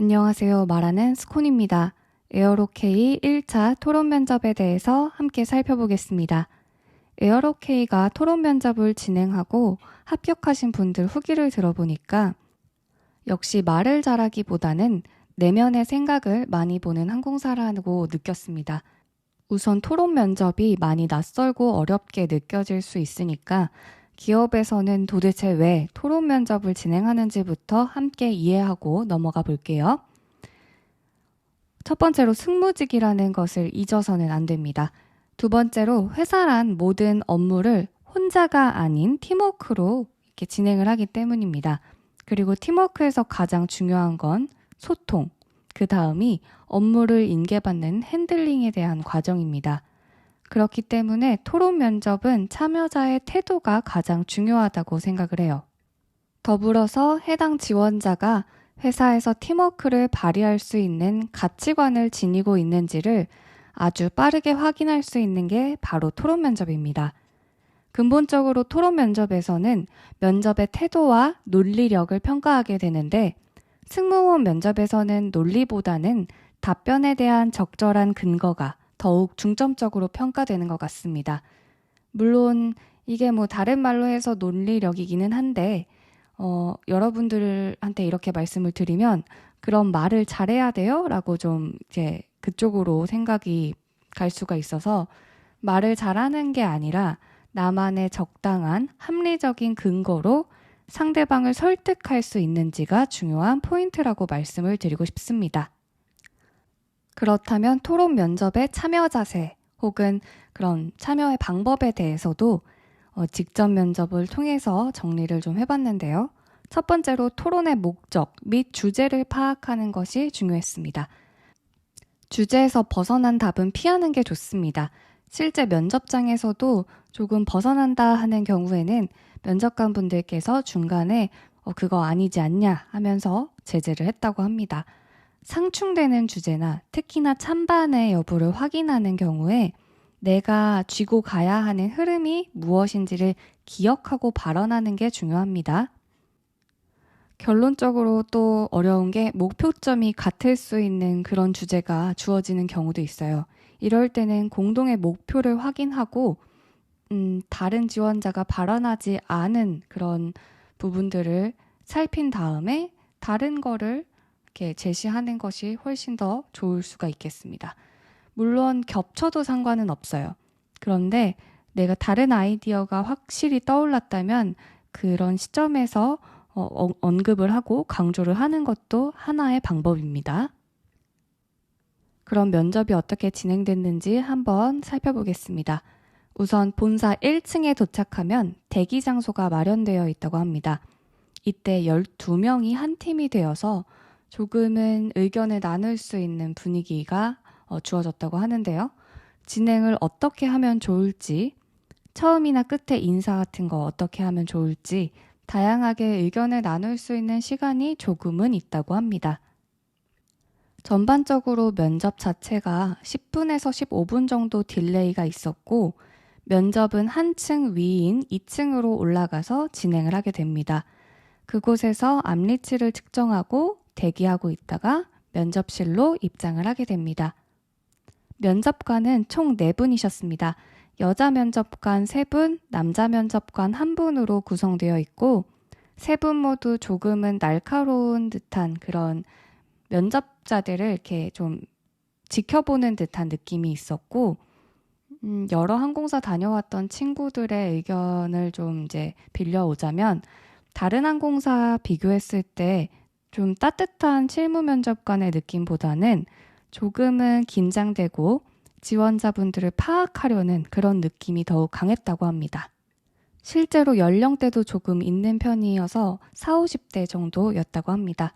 안녕하세요. 말하는 스콘입니다. 에어로케이 1차 토론 면접에 대해서 함께 살펴보겠습니다. 에어로케이가 토론 면접을 진행하고 합격하신 분들 후기를 들어보니까 역시 말을 잘하기보다는 내면의 생각을 많이 보는 항공사라고 느꼈습니다. 우선 토론 면접이 많이 낯설고 어렵게 느껴질 수 있으니까 기업에서는 도대체 왜 토론 면접을 진행하는지부터 함께 이해하고 넘어가 볼게요. 첫 번째로 승무직이라는 것을 잊어서는 안 됩니다. 두 번째로 회사란 모든 업무를 혼자가 아닌 팀워크로 이렇게 진행을 하기 때문입니다. 그리고 팀워크에서 가장 중요한 건 소통, 그 다음이 업무를 인계받는 핸들링에 대한 과정입니다. 그렇기 때문에 토론 면접은 참여자의 태도가 가장 중요하다고 생각을 해요. 더불어서 해당 지원자가 회사에서 팀워크를 발휘할 수 있는 가치관을 지니고 있는지를 아주 빠르게 확인할 수 있는 게 바로 토론 면접입니다. 근본적으로 토론 면접에서는 면접의 태도와 논리력을 평가하게 되는데 승무원 면접에서는 논리보다는 답변에 대한 적절한 근거가 더욱 중점적으로 평가되는 것 같습니다. 물론 이게 뭐 다른 말로 해서 논리력이기는 한데 어, 여러분들한테 이렇게 말씀을 드리면 그런 말을 잘해야 돼요? 라고 좀 이제 그쪽으로 생각이 갈 수가 있어서 말을 잘하는 게 아니라 나만의 적당한 합리적인 근거로 상대방을 설득할 수 있는지가 중요한 포인트라고 말씀을 드리고 싶습니다. 그렇다면 토론 면접의 참여 자세 혹은 그런 참여의 방법에 대해서도 어, 직접 면접을 통해서 정리를 좀 해봤는데요. 첫 번째로 토론의 목적 및 주제를 파악하는 것이 중요했습니다. 주제에서 벗어난 답은 피하는 게 좋습니다. 실제 면접장에서도 조금 벗어난다 하는 경우에는 면접관 분들께서 중간에 어, 그거 아니지 않냐 하면서 제재를 했다고 합니다. 상충되는 주제나 특히나 찬반의 여부를 확인하는 경우에 내가 쥐고 가야 하는 흐름이 무엇인지를 기억하고 발언하는 게 중요합니다. 결론적으로 또 어려운 게 목표점이 같을 수 있는 그런 주제가 주어지는 경우도 있어요. 이럴 때는 공동의 목표를 확인하고, 음, 다른 지원자가 발언하지 않은 그런 부분들을 살핀 다음에 다른 거를 이렇게 제시하는 것이 훨씬 더 좋을 수가 있겠습니다. 물론 겹쳐도 상관은 없어요. 그런데 내가 다른 아이디어가 확실히 떠올랐다면 그런 시점에서 어, 언급을 하고 강조를 하는 것도 하나의 방법입니다. 그럼 면접이 어떻게 진행됐는지 한번 살펴보겠습니다. 우선 본사 1층에 도착하면 대기 장소가 마련되어 있다고 합니다. 이때 12명이 한 팀이 되어서 조금은 의견을 나눌 수 있는 분위기가 어, 주어졌다고 하는데요. 진행을 어떻게 하면 좋을지, 처음이나 끝에 인사 같은 거 어떻게 하면 좋을지 다양하게 의견을 나눌 수 있는 시간이 조금은 있다고 합니다. 전반적으로 면접 자체가 10분에서 15분 정도 딜레이가 있었고, 면접은 한층 위인 2층으로 올라가서 진행을 하게 됩니다. 그곳에서 암리치를 측정하고 대기하고 있다가 면접실로 입장을 하게 됩니다. 면접관은 총 4분이셨습니다. 여자 면접관 3분, 남자 면접관 1분으로 구성되어 있고, 세분 모두 조금은 날카로운 듯한 그런 면접자들을 이렇게 좀 지켜보는 듯한 느낌이 있었고, 음, 여러 항공사 다녀왔던 친구들의 의견을 좀 이제 빌려오자면, 다른 항공사 비교했을 때 좀 따뜻한 실무 면접관의 느낌보다는 조금은 긴장되고 지원자분들을 파악하려는 그런 느낌이 더욱 강했다고 합니다. 실제로 연령대도 조금 있는 편이어서 4, 50대 정도였다고 합니다.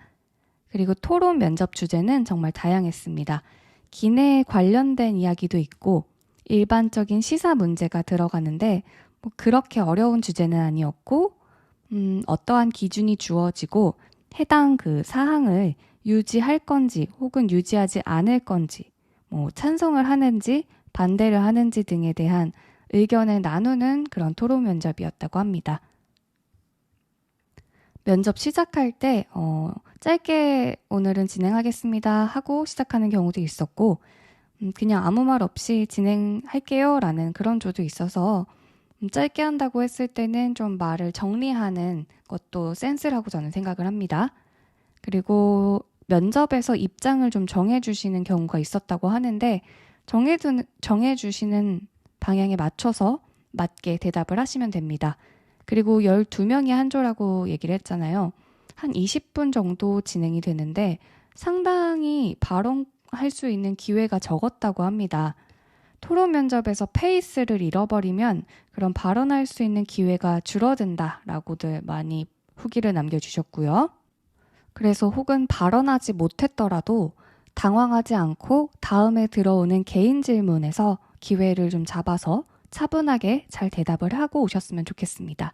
그리고 토론 면접 주제는 정말 다양했습니다. 기내에 관련된 이야기도 있고 일반적인 시사 문제가 들어가는데 뭐 그렇게 어려운 주제는 아니었고 음, 어떠한 기준이 주어지고 해당 그 사항을 유지할 건지 혹은 유지하지 않을 건지 뭐 찬성을 하는지 반대를 하는지 등에 대한 의견을 나누는 그런 토론 면접이었다고 합니다. 면접 시작할 때 어, 짧게 오늘은 진행하겠습니다 하고 시작하는 경우도 있었고 음, 그냥 아무 말 없이 진행할게요 라는 그런 조도 있어서 음, 짧게 한다고 했을 때는 좀 말을 정리하는 것도 센스라고 저는 생각을 합니다. 그리고 면접에서 입장을 좀 정해주시는 경우가 있었다고 하는데 정해두, 정해주시는 방향에 맞춰서 맞게 대답을 하시면 됩니다. 그리고 12명이 한 조라고 얘기를 했잖아요. 한 20분 정도 진행이 되는데 상당히 발언할 수 있는 기회가 적었다고 합니다. 토론 면접에서 페이스를 잃어버리면 그런 발언할 수 있는 기회가 줄어든다라고들 많이 후기를 남겨주셨고요. 그래서 혹은 발언하지 못했더라도 당황하지 않고 다음에 들어오는 개인 질문에서 기회를 좀 잡아서 차분하게 잘 대답을 하고 오셨으면 좋겠습니다.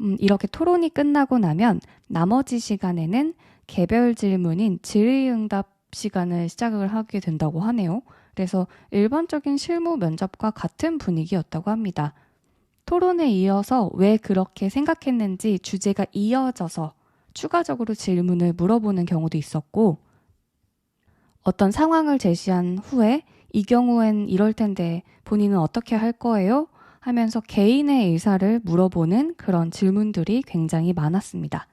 음, 이렇게 토론이 끝나고 나면 나머지 시간에는 개별 질문인 질의응답 시간을 시작을 하게 된다고 하네요. 그래서 일반적인 실무 면접과 같은 분위기였다고 합니다. 토론에 이어서 왜 그렇게 생각했는지 주제가 이어져서 추가적으로 질문을 물어보는 경우도 있었고, 어떤 상황을 제시한 후에 이 경우엔 이럴 텐데 본인은 어떻게 할 거예요? 하면서 개인의 의사를 물어보는 그런 질문들이 굉장히 많았습니다.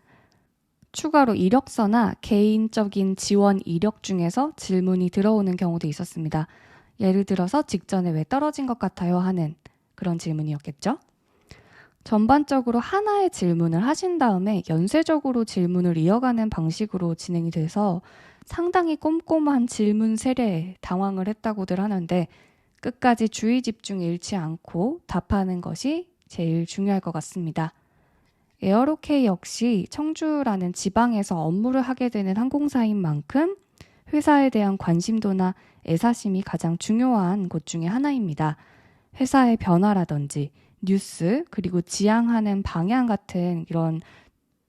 추가로 이력서나 개인적인 지원 이력 중에서 질문이 들어오는 경우도 있었습니다. 예를 들어서 직전에 왜 떨어진 것 같아요 하는 그런 질문이었겠죠. 전반적으로 하나의 질문을 하신 다음에 연쇄적으로 질문을 이어가는 방식으로 진행이 돼서 상당히 꼼꼼한 질문 세례에 당황을 했다고들 하는데 끝까지 주의 집중 잃지 않고 답하는 것이 제일 중요할 것 같습니다. 에어로케이 역시 청주라는 지방에서 업무를 하게 되는 항공사인 만큼 회사에 대한 관심도나 애사심이 가장 중요한 곳 중에 하나입니다. 회사의 변화라든지 뉴스 그리고 지향하는 방향 같은 이런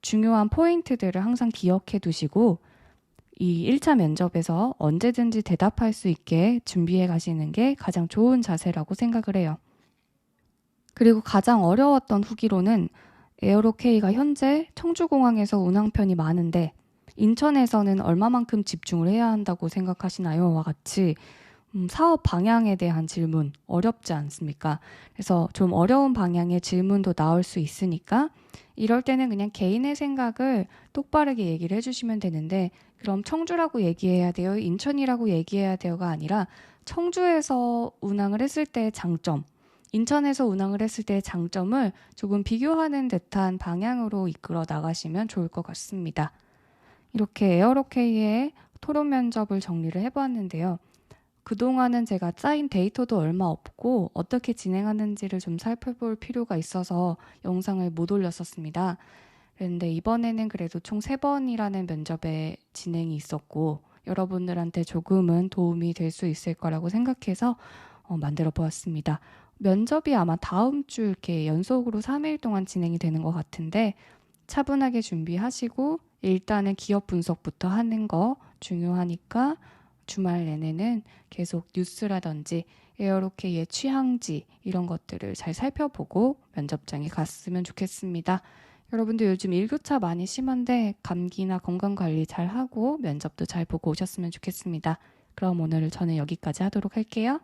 중요한 포인트들을 항상 기억해 두시고 이 1차 면접에서 언제든지 대답할 수 있게 준비해 가시는 게 가장 좋은 자세라고 생각을 해요. 그리고 가장 어려웠던 후기로는 에어로케이가 현재 청주공항에서 운항편이 많은데 인천에서는 얼마만큼 집중을 해야 한다고 생각하시나요? 와 같이 음, 사업 방향에 대한 질문 어렵지 않습니까? 그래서 좀 어려운 방향의 질문도 나올 수 있으니까 이럴 때는 그냥 개인의 생각을 똑바르게 얘기를 해주시면 되는데 그럼 청주라고 얘기해야 돼요? 인천이라고 얘기해야 돼요가 아니라 청주에서 운항을 했을 때의 장점, 인천에서 운항을 했을 때의 장점을 조금 비교하는 듯한 방향으로 이끌어 나가시면 좋을 것 같습니다. 이렇게 에어로케이의 토론 면접을 정리를 해보았는데요. 그동안은 제가 짜인 데이터도 얼마 없고 어떻게 진행하는지를 좀 살펴볼 필요가 있어서 영상을 못 올렸었습니다. 그런데 이번에는 그래도 총 세번이라는 면접에 진행이 있었고 여러분들한테 조금은 도움이 될 수 있을 거라고 생각해서 어, 만들어 보았습니다. 면접이 아마 다음 주 이렇게 연속으로 3일 동안 진행이 되는 것 같은데 차분하게 준비하시고 일단은 기업 분석부터 하는 거 중요하니까 주말 내내는 계속 뉴스라든지 에어로케이의 취향지 이런 것들을 잘 살펴보고 면접장에 갔으면 좋겠습니다. 여러분들 요즘 일교차 많이 심한데 감기나 건강 관리 잘 하고 면접도 잘 보고 오셨으면 좋겠습니다. 그럼 오늘 저는 여기까지 하도록 할게요.